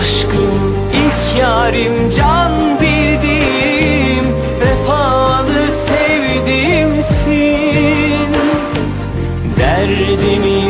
aşkım ilk yarim can bildiğim Vefalı sevdiğimsin. Derdimi